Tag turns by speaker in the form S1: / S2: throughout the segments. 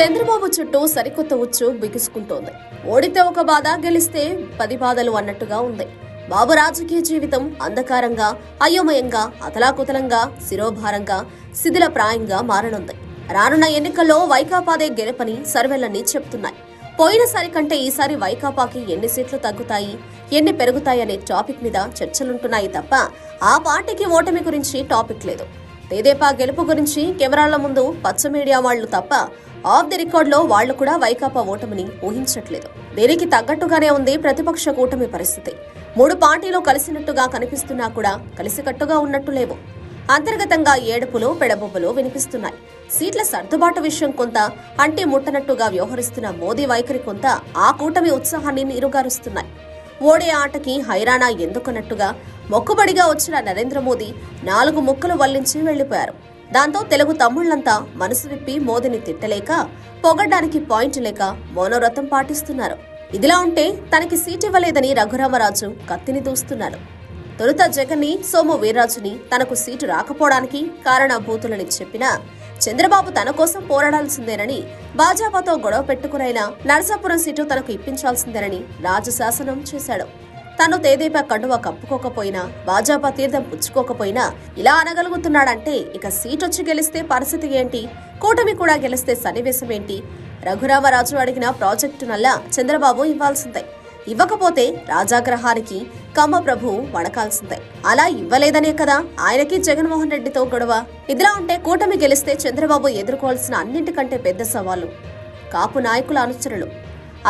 S1: చంద్రబాబు చుట్టూ సరికొత్త ఉచ్చు బిగుసుకుంటోంది. ఓడితే ఒక బాధ గెలిస్తే పది బాధలు అన్నట్టుగా ఉంది. బాబు రాజకీయ జీవితం అంధకారంగా అయోమయంగా అతలాకుతలంగా శిరోభారంగా శిథిలప్రాయంగా మారనుంది. రానున్న ఎన్నికల్లో వైకాపాదే గెలుపని సర్వేలన్నీ చెప్తున్నాయి. పోయినసారి కంటే ఈసారి వైకాపాకి ఎన్ని సీట్లు తగ్గుతాయి ఎన్ని పెరుగుతాయనే టాపిక్ మీద చర్చలుంటున్నాయి తప్ప ఆ పార్టీకి ఓటమి గురించి టాపిక్ లేదు. తెదేపా గెలుపు గురించి కెమెరాల ముందు పచ్చ మీడియా వాళ్ళు తప్ప ఆఫ్ ది రికార్డ్లో వాళ్ళు కూడా వైకాపా ఓటమిని ఊహించట్లేదు. దీనికి తగ్గట్టుగానే ఉంది ప్రతిపక్ష కూటమి పరిస్థితి. మూడు పార్టీలు కలిసినట్టుగా కనిపిస్తున్నా కూడా కలిసికట్టుగా ఉన్నట్టు లేవు. అంతర్గతంగా ఏడుపులు పెడబొబ్బలు వినిపిస్తున్నాయి. సీట్ల సర్దుబాటు విషయం కొంత అంటి ముట్టనట్టుగా వ్యవహరిస్తున్న మోదీ వైఖరి కొంత ఆ కూటమి ఉత్సాహాన్ని నీరుగారుస్తున్నాయి. ఓడే ఆటకి హైరాణా ఎందుకన్నట్టుగా మొక్కుబడిగా వచ్చిన నరేంద్ర మోదీ నాలుగు ముక్కలు వల్లించి వెళ్ళిపోయారు దాంతో తెలుగు తమ్ముళ్ళంతా మనసు విప్పి మోదీని తిట్టలేక పొగడ్డానికి పాయింట్ లేక మౌనవ్రతం పాటిస్తున్నారు. ఇదిలా ఉంటే తనకి సీట్ ఇవ్వలేదని రఘురామరాజు కత్తిని దూస్తున్నారు తొలుత జగన్ని సోము వీర్రాజుని తనకు సీటు రాకపోవడానికి కారణభూతులని చెప్పినా చంద్రబాబు తన కోసం పోరాడాల్సిందేనని భాజపాతో గొడవ పెట్టుకునైనా నరసాపురం సీటు తనకు ఇప్పించాల్సిందేనని రాజు శాసనం చేశాడు. తను తేదేపా కండువ కప్పుకోకపోయినా భాజపా తీర్థం పుచ్చుకోకపోయినా ఇలా అనగలుగుతున్నాడంటే ఇక సీట్ వచ్చి గెలిస్తే పరిస్థితి ఏంటి? కూటమి కూడా గెలిస్తే సన్నివేశం ఏంటి? రఘురామరాజు అడిగిన ప్రాజెక్టు నల్లా చంద్రబాబు ఇవ్వాల్సిందే. ఇవ్వకపోతే రాజాగ్రహానికి కమ్మ ప్రభు వడకాల్సిందే అలా ఇవ్వలేదనే కదా ఆయనకి జగన్మోహన్ రెడ్డితో గొడవ. ఇదిలా ఉంటే కూటమి గెలిస్తే చంద్రబాబు ఎదుర్కోవాల్సిన అన్నింటికంటే పెద్ద సవాలు. కాపు నాయకుల అనుచరులు.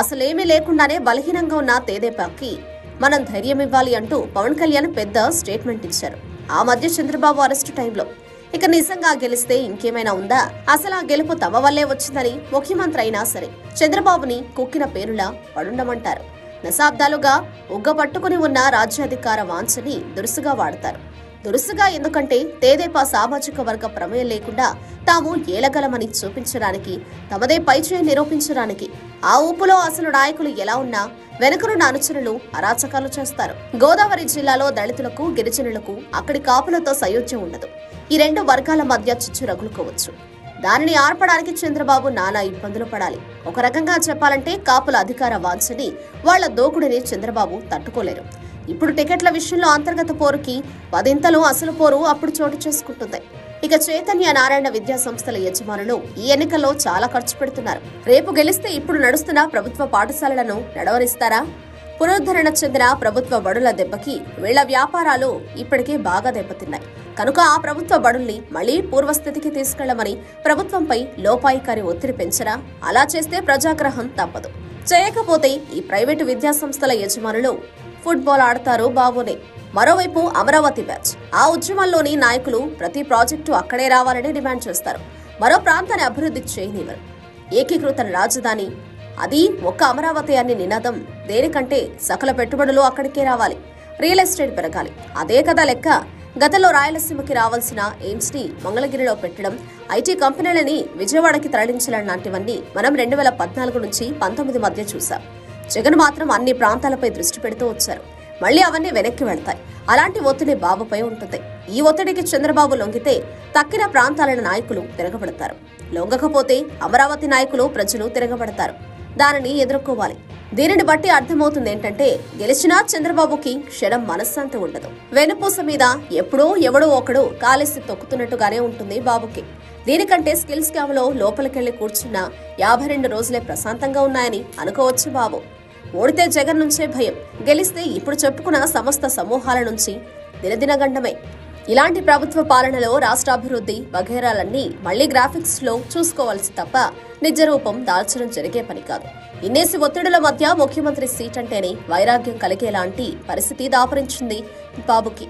S1: అసలేమీ లేకుండానే బలహీనంగా ఉన్న తేదేపాకి మనం ధైర్యం ఇవ్వాలి అంటూ పవన్ కళ్యాణ్ పెద్ద స్టేట్మెంట్ ఇచ్చారు. ఆ మధ్య చంద్రబాబు అరెస్టు టైంలో. ఇక నిజంగా గెలిస్తే ఇంకేమైనా ఉందా? అసలు ఆ గెలుపు తమ వల్లే వచ్చిందని ముఖ్యమంత్రి అయినా సరే చంద్రబాబుని కుక్కిన పేరులా పడుండమంటారు. దశాబ్దాలుగా ఉగ్గపట్టుకుని ఉన్న రాజ్యాధికార వాంఛని దురుసుగా వాడతారు. దురుసుగా ఎందుకంటే తేదేపా సామాజిక వర్గ ప్రమేయం లేకుండా తాము ఏలగలమని చూపించడానికి తమదే పైచేయి నిరూపించడానికి. ఆ ఊపులో అసలు నాయకులు ఎలా ఉన్నా వెనుకనున్న అనుచరులు అరాచకాలు చేస్తారు. గోదావరి జిల్లాలో దళితులకు గిరిజనులకు అక్కడి కాపులతో సయోధ్యం ఉండదు. ఈ రెండు వర్గాల మధ్య చిచ్చు రగులుకోవచ్చు. దానిని ఆర్పడానికి చంద్రబాబు నానా ఇబ్బందులు పడాలి. ఒక రకంగా చెప్పాలంటే కాపుల అధికార వాంఛని వాళ్ళ దోకుడిని చంద్రబాబు తట్టుకోలేరు. ఇప్పుడు టికెట్ల విషయంలో అంతర్గత పోరుకి పదింతలు అసలు పోరు అప్పుడు చోటు చేసుకుంటుంది. ఇక చైతన్య నారాయణ విద్యా సంస్థల యజమానులు ఈ ఎన్నికల్లో చాలా ఖర్చు పెడుతున్నారు. రేపు గెలిస్తే ఇప్పుడు నడుస్తున్న ప్రభుత్వ పాఠశాలలను నడవనిస్తారా పునరుద్ధరణ చెందిన ప్రభుత్వ బడుల దెబ్బకి వీళ్ళ వ్యాపారాలు ఇప్పటికే బాగా దెబ్బతిన్నాయి. కనుక ఆ ప్రభుత్వ బడుల్ని మళ్ళీ పూర్వస్థితికి తీసుకెళ్ళమని ప్రభుత్వంపై లోపాయికారి ఒత్తిడి పెంచరా? అలా చేస్తే ప్రజాగ్రహం తప్పదు. చేయకపోతే ఈ ప్రైవేటు విద్యా సంస్థల యజమానులు ఫుట్బాల్ ఆడతారు బాబునే మరోవైపు అమరావతి బ్యాచ్ ఆ ఉద్యమంలోని నాయకులు ప్రతి ప్రాజెక్టు అక్కడే రావాలని డిమాండ్ చేస్తారు. మరో ప్రాంతాన్ని అభివృద్ధి చేయనివ్వరు ఏకీకృత రాజధాని. అది ఒక్క అమరావతి అనే నినాదం దేనికంటే సకల పెట్టుబడులు అక్కడికే రావాలి. రియల్ ఎస్టేట్ పెరగాలి. అదే కదా లెక్క. గతంలో రాయలసీమకి రావాల్సిన ఎయిమ్స్ని మంగళగిరిలో పెట్టడం ఐటీ కంపెనీలని విజయవాడకి తరలించడం లాంటివన్నీ మనం రెండు వేల పద్నాలుగు నుంచి పంతొమ్మిది మధ్య చూసాం జగన్ మాత్రం అన్ని ప్రాంతాలపై దృష్టి పెడుతూ వచ్చారు. మళ్ళీ అవన్నీ వెనక్కి వెళ్తాయి. అలాంటి ఒత్తిడి బాబుపై ఉంటుంది. ఈ ఒత్తిడికి చంద్రబాబు లొంగితే తక్కిన ప్రాంతాల నాయకులు తిరగబడతారు. లొంగకపోతే అమరావతి నాయకులు ప్రజలు తిరగబడతారు. దానిని ఎదుర్కోవాలి. దీనిని బట్టి అర్థమవుతుంది ఏంటంటే గెలిచినా చంద్రబాబుకి క్షణం మనశ్శాంతి ఉండదు. వెనుపూస మీద ఎప్పుడో ఎవడో ఒకడు కాలేసి తొక్కుతున్నట్టుగానే ఉంటుంది బాబుకి. దీనికంటే స్కిల్స్ స్కామ్లో లోపలికెళ్ళి కూర్చున్న యాభై రెండు రోజులే ప్రశాంతంగా ఉన్నాయని అనుకోవచ్చు బాబు. ఓడితే జగన్ నుంచే భయం. గెలిస్తే ఇప్పుడు చెప్పుకున్న సమస్త సమూహాల నుంచి దినదినగండమే ఇలాంటి ప్రభుత్వ పాలనలో రాష్ట్రాభివృద్ధి వగేరాలన్నీ మళ్ళీ గ్రాఫిక్స్లో చూసుకోవాల్సి తప్ప నిజరూపం దాల్చడం జరిగే పని కాదు. ఇన్నేసి ఒత్తిడుల మధ్య ముఖ్యమంత్రి సీట్ అంటేనే వైరాగ్యం కలిగేలాంటి పరిస్థితి దాపరించింది బాబుకి.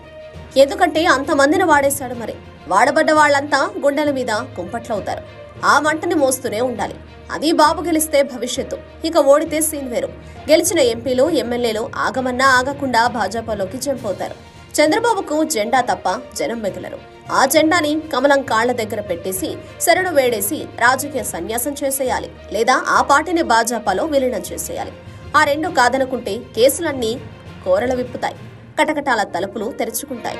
S1: ఎందుకంటే అంతమందిని వాడేశాడు మరి. వాడబడ్డ వాళ్ళంతా గుండెల మీద కుంపట్లవుతారు. ఆ మంటని మోస్తూనే ఉండాలి. అది బాబు గెలిస్తే భవిష్యత్తు. ఇక ఓడితే సీన్ వేరు. గెలిచిన ఎంపీలు ఎమ్మెల్యేలు ఆగమన్నా ఆగకుండా భాజపాలోకి జంపవుతారు చంద్రబాబుకు జెండా తప్ప జనం మిగలరు ఆ జెండాని కమలం కాళ్ళ దగ్గర పెట్టేసి శరణు వేడేసి రాజకీయ సన్యాసం చేసేయాలి. లేదా ఆ పార్టీని భాజపాలో విలీనం చేసేయాలి. ఆ రెండు కాదనుకుంటే కేసులన్నీ కోరల విప్పుతాయి. కటకటాల తలుపులు తెరుచుకుంటాయి.